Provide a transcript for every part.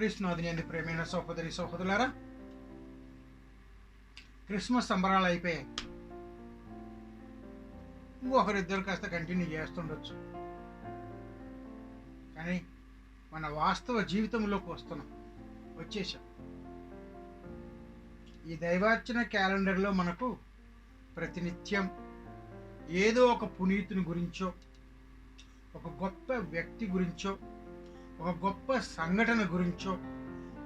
క్రీస్తునాథుని ప్రేమైన సహోదరి సహోదరులారా క్రిస్మస్ సంబరాలు అయిపోయాయి ఒకరిద్దరు కాస్త కంటిన్యూ చేస్తుండొచ్చు. కానీ మన వాస్తవ జీవితంలోకి వస్తున్నాం వచ్చేసాం. ఈ దైవార్చన క్యాలెండర్లో మనకు ప్రతినిత్యం ఏదో ఒక పునీతుని గురించో ఒక గొప్ప వ్యక్తి గురించో ఒక గొప్ప సంఘటన గురించో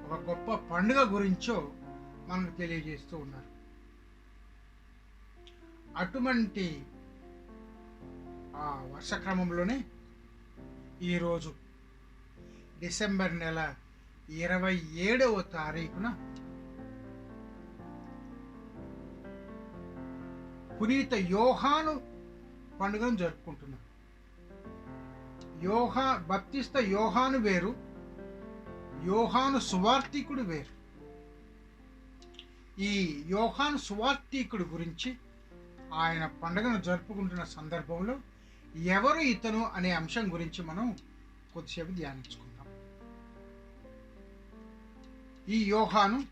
ఒక గొప్ప పండుగ గురించో మనకు తెలియజేస్తూ ఉన్నారు. అటువంటి ఆ వర్షక్రమంలోనే ఈరోజు డిసెంబర్ నెల ఇరవై ఏడవ తారీఖున పునీత యోహాను పండుగను జరుపుకుంటున్నారు. యోహా బప్తిస్త యోహాను వేరు యోహాను సువార్తీకుడు వేరు. ఈ యోహాను సువార్తికుడు గురించి ఆయన పండుగను జరుపుకుంటున్న సందర్భంలో ఎవరు ఇతను అనే అంశం గురించి మనం కొద్దిసేపు ధ్యానించుకుందాం. ఈ యోహాను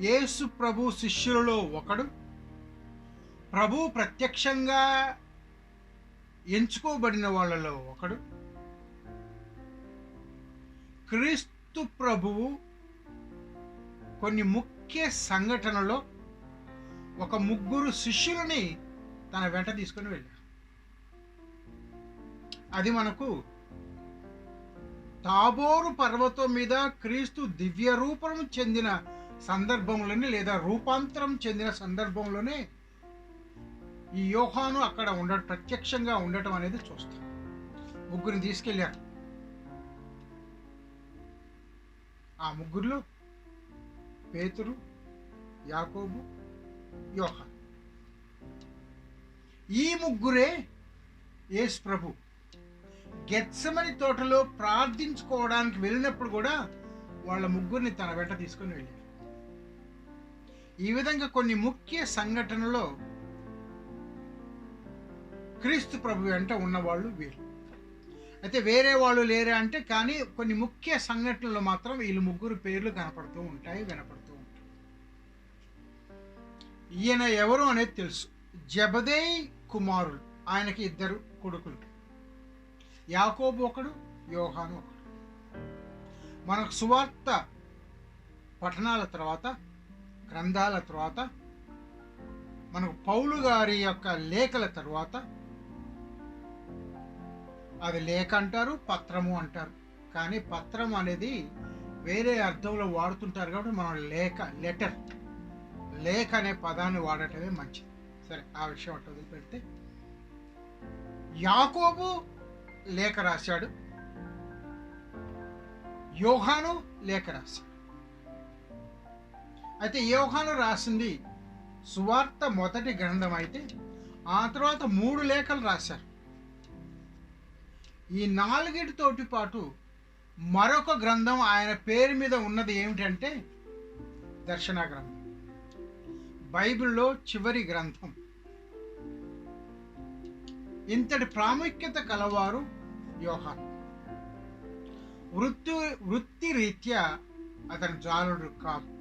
యేసు ప్రభు శిష్యులలో ఒకడు. ప్రభు ప్రత్యక్షంగా ఎంచుకోబడిన వాళ్ళలో ఒకడు. క్రీస్తు ప్రభువు కొన్ని ముఖ్య సంఘటనలో ఒక ముగ్గురు శిష్యులని తన వెంట తీసుకొని వెళ్ళాడు. అది మనకు తాబోరు పర్వతం మీద క్రీస్తు దివ్య రూపం చెందిన సందర్భంలోనే లేదా రూపాంతరం చెందిన సందర్భంలోనే ఈ యోహాను అక్కడ ఉండ ప్రత్యక్షంగా ఉండటం అనేది చూస్తాం. ముగ్గురిని తీసుకెళ్ళారు. ఆ ముగ్గురులో పేతురు యాకోబు యోహాన్. ఈ ముగ్గురే యేసు ప్రభు గెత్సమని తోటలో ప్రార్థించుకోవడానికి వెళ్ళినప్పుడు కూడా వాళ్ళ ముగ్గురిని తన వెంట తీసుకొని వెళ్ళారు. ఈ విధంగా కొన్ని ముఖ్య సంఘటనలో క్రీస్తు ప్రభు వెంట ఉన్నవాళ్ళు వీళ్ళు. అయితే వేరే వాళ్ళు లేరా అంటే కానీ కొన్ని ముఖ్య సంఘటనలు మాత్రం వీళ్ళు ముగ్గురు పేర్లు కనపడుతూ ఉంటాయి వినపడుతూ ఉంటాయి. ఈయన ఎవరు అనేది తెలుసు. జబదే కుమారులు. ఆయనకి ఇద్దరు కొడుకులు. యాకోబు ఒకడు యోహాను ఒకడు. మనకు సువార్త పఠనాల తర్వాత గ్రంథాల తర్వాత మనకు పౌలు గారి యొక్క లేఖల తర్వాత అది లేఖ అంటారు పత్రము అంటారు. కానీ పత్రం అనేది వేరే అర్థంలో వాడుతుంటారు కాబట్టి మనం లేఖ లెటర్ లేఖ అనే పదాన్ని వాడటమే మంచిది. సరే ఆ విషయం అట్లా వదిలిపెడితే. యాకోబు లేఖ రాశాడు. యోహాను లేఖ రాశాడు. అయితే యోహాను రాసింది సువార్త మొదటి గ్రంథం అయితే ఆ తర్వాత మూడు లేఖలు రాశారు. ఈ నాలుగిటితోటి పాటు మరొక గ్రంథం ఆయన పేరు మీద ఉన్నది ఏమిటంటే దర్శన గ్రంథం బైబిల్లో చివరి గ్రంథం. ఇంతటి ప్రాముఖ్యత కలవారు యోహాన్. వృత్తి వృత్తి రీత్యా అతను జాలుడు కాదు.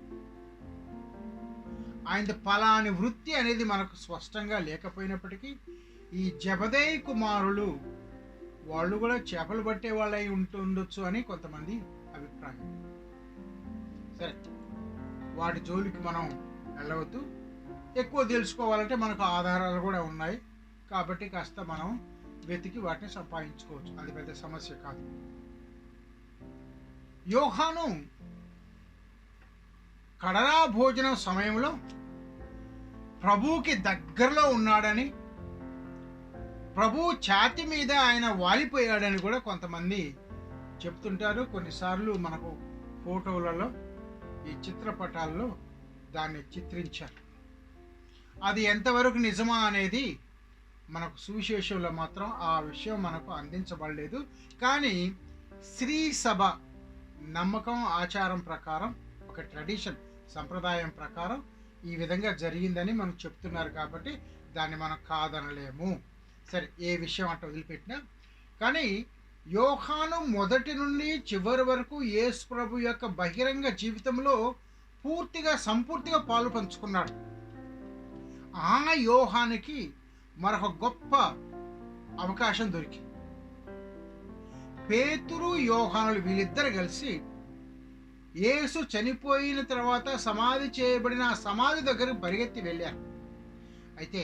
ఆయన పలాని వృత్తి అనేది మనకు స్పష్టంగా లేకపోయినప్పటికీ ఈ జబదేయ్ కుమారులు వాళ్ళు కూడా చేపలు పట్టే వాళ్ళై ఉంటుండొచ్చు అని కొంతమంది అభిప్రాయం. సరే వాటి జోలికి మనం వెళ్ళవద్దు. ఎక్కువ తెలుసుకోవాలంటే మనకు ఆధారాలు కూడా ఉన్నాయి. కాబట్టి కాస్త మనం వెతికి వాటిని సంపాదించుకోవచ్చు. అది పెద్ద సమస్య కాదు. యోహాను కడరా భోజనం సమయంలో ప్రభువుకి దగ్గరలో ఉన్నాడని ప్రభు ఛాతి మీద ఆయన వాలిపోయాడని కూడా కొంతమంది చెప్తుంటారు. కొన్నిసార్లు మనకు ఫోటోలలో ఈ చిత్రపటాల్లో దాన్ని చిత్రించారు. అది ఎంతవరకు నిజమా అనేది మనకు సువిశేషంలో మాత్రం ఆ విషయం మనకు అందించబడలేదు. కానీ స్త్రీ సభ నమ్మకం ఆచారం ప్రకారం ఒక ట్రెడిషన్ సంప్రదాయం ప్రకారం ఈ విధంగా జరిగిందని మనం చెప్తున్నారు కాబట్టి దాన్ని మనం కాదనలేము. సరే ఏ విషయం అట్ట వదిలిపెట్టినా. కానీ యోహాను మొదటి నుండి చివరి వరకు యేసు ప్రభు యొక్క బహిరంగ జీవితంలో పూర్తిగా సంపూర్తిగా పాలు పంచుకున్నాడు. ఆ యోహానికి మరొక గొప్ప అవకాశం దొరికింది. పేతురు యోహానులు వీళ్ళిద్దరు కలిసి యేసు చనిపోయిన తర్వాత సమాధి చేయబడిన సమాధి దగ్గరకు పరిగెత్తి వెళ్ళారు. అయితే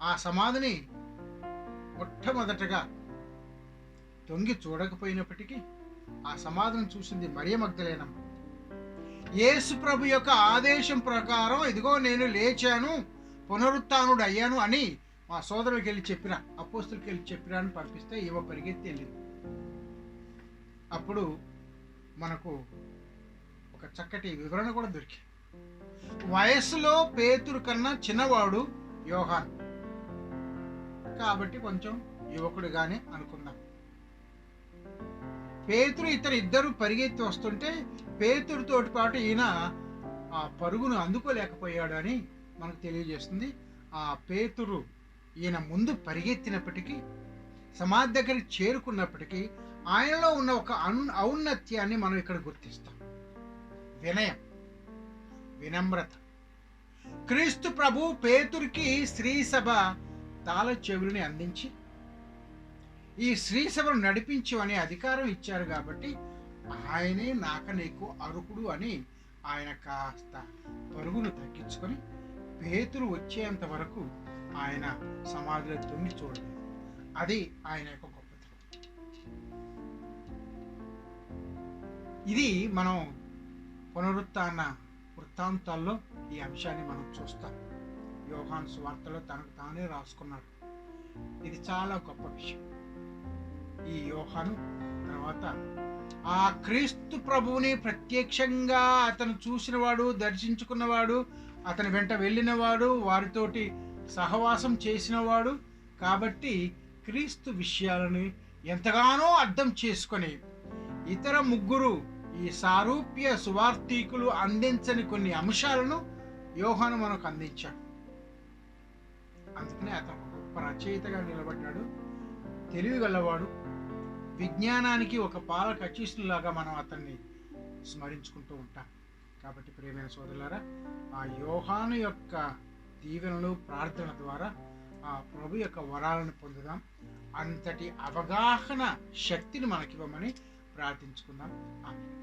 ఆ సమాధిని మొట్టమొదటగా తొంగి చూడకపోయినప్పటికీ ఆ సమాధిని చూసింది మరియ మగ్ధలేనమ్మ యేసు ప్రభు యొక్క ఆదేశం ప్రకారం ఇదిగో నేను లేచాను పునరుత్నుడు అయ్యాను అని మా సోదరులకి వెళ్ళి చెప్పిన అపోస్తులకి వెళ్ళి చెప్పినా అని పంపిస్తే ఇవ పరిగెత్తి వెళ్ళింది అప్పుడు మనకు ఒక చక్కటి వివరణ కూడా దొరికింది. వయస్సులో పేతురు కన్నా చిన్నవాడు యోహాన్. కాబట్టి కొంచెం యువకుడుగానే అనుకుందాం. పేతురు ఇతరు ఇద్దరు పరిగెత్తి వస్తుంటే పేతురుతోటి పాటు ఈయన ఆ పరుగును అందుకోలేకపోయాడు అని మనకు తెలియజేస్తుంది. ఆ పేతురు ఈయన ముందు పరిగెత్తినప్పటికీ సమాధి దగ్గరికి చేరుకున్నప్పటికీ ఆయనలో ఉన్న ఒక ఔన్నత్యాన్ని మనం ఇక్కడ గుర్తిస్తాం. వినయం వినమ్రత. క్రీస్తు ప్రభు పేతురికి స్త్రీ సభ తాళ చెవులని అందించి ఈ స్త్రీ సభను నడిపించు అనే అధికారం ఇచ్చారు కాబట్టి ఆయనే నాక నీకు అరుకుడు అని ఆయన కాస్త పరుగును తగ్గించుకొని పేతులు వచ్చేంత వరకు ఆయన సమాధిలో తొంగి చూడలేదు. అది ఆయన యొక్క గొప్పతనం. ఇది మనం పునరుత్న వృత్తాంతాల్లో ఈ అంశాన్ని మనం చూస్తాం. యోహాన్ స్వార్తలో తనకు తానే రాసుకున్నాడు. ఇది చాలా గొప్ప విషయం. ఈ యోహాను తర్వాత ఆ క్రీస్తు ప్రభువుని ప్రత్యక్షంగా అతను చూసినవాడు దర్శించుకున్నవాడు అతని వెంట వెళ్ళినవాడు వారితోటి సహవాసం చేసినవాడు కాబట్టి క్రీస్తు విషయాలను ఎంతగానో అర్థం చేసుకొని ఇతర ముగ్గురు ఈ సారూప్య సువార్థీకులు అందించని కొన్ని అంశాలను యోహాను మనకు అందించాడు. గొప్ప రచయితగా నిలబడ్డాడు. తెలివి గలవాడు. విజ్ఞానానికి ఒక పాల కచీసులాగా మనం అతన్ని స్మరించుకుంటూ ఉంటాం. కాబట్టి ప్రియమైన సోదరులారా ఆ యోహాను యొక్క దీవెనలు ప్రార్థన ద్వారా ఆ ప్రభు యొక్క వరాలను పొందుదాం. అంతటి అవగాహన శక్తిని మనకివ్వమని ప్రార్థించుకుందాం. ఆమె